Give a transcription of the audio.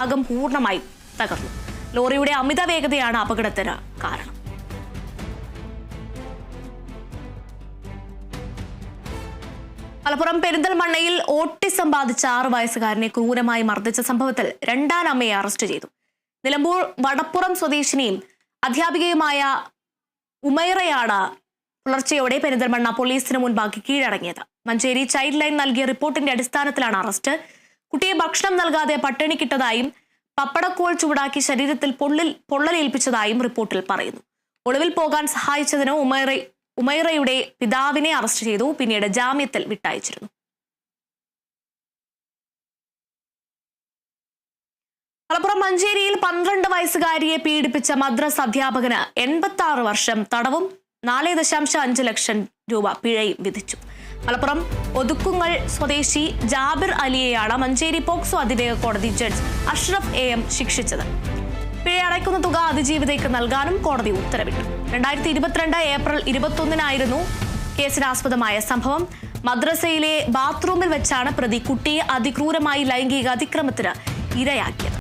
ഭാഗം പൂർണമായും തകർന്നു. ലോറിയുടെ അമിത വേഗതയാണ് അപകടത്തിന് കാരണം. മലപ്പുറം പെരിന്തൽമണ്ണയിൽ ഓട്ടിസം ബാധിച്ച ആറ് വയസ്സുകാരനെ ക്രൂരമായി മർദ്ദിച്ച സംഭവത്തിൽ രണ്ടാം അമ്മയെ അറസ്റ്റ് ചെയ്തു. നിലമ്പൂർ വടപ്പുറം സ്വദേശിനിയും അധ്യാപികയുമായ ഉമൈറയാണ് പുലർച്ചെയോടെ പെരിന്തൽമണ്ണ പോലീസിന് മുൻപാക്കി കീഴടങ്ങിയത്. മഞ്ചേരി ചൈൽഡ് ലൈൻ നൽകിയ റിപ്പോർട്ടിന്റെ അടിസ്ഥാനത്തിലാണ് അറസ്റ്റ്. കുട്ടിയെ ഭക്ഷണം നൽകാതെ പട്ടിണിക്കിട്ടതായും പപ്പടക്കോൾ ചൂടാക്കി ശരീരത്തിൽ പൊള്ളിൽ പൊള്ളലേൽപ്പിച്ചതായും റിപ്പോർട്ടിൽ പറയുന്നു. ഒളിവിൽ പോകാൻ സഹായിച്ചതിന് ഉമൈറ ഉമൈറയുടെ പിതാവിനെ അറസ്റ്റ് ചെയ്തു. പിന്നീട് ജാമ്യത്തിൽ വിട്ടയച്ചിരുന്നു. മലപ്പുറം മഞ്ചേരിയിൽ പന്ത്രണ്ട് വയസ്സുകാരിയെ പീഡിപ്പിച്ച മദ്രസ് അധ്യാപകന് എൺപത്തി ആറ് വർഷം തടവും നാല് ദശാംശം അഞ്ച് ലക്ഷം രൂപ പിഴയും വിധിച്ചു. മലപ്പുറം ഒതുക്കുങ്ങൽ സ്വദേശി ജാബിർ അലിയെയാണ് മഞ്ചേരി പോക്സോ അതിവേഗ കോടതി ജഡ്ജ് അഷ്റഫ് എ എം ശിക്ഷിച്ചത്. പിഴ അടയ്ക്കുന്ന തുക അതിജീവിതയ്ക്ക് നൽകാനും കോടതി ഉത്തരവിട്ടു. രണ്ടായിരത്തി ഇരുപത്തിരണ്ട് ഏപ്രിൽ ഇരുപത്തൊന്നിനായിരുന്നു കേസിനാസ്പദമായ സംഭവം. മദ്രസയിലെ ബാത്റൂമിൽ വെച്ചാണ് പ്രതി കുട്ടിയെ അതിക്രൂരമായി ലൈംഗിക അതിക്രമത്തിന് ഇരയാക്കിയത്.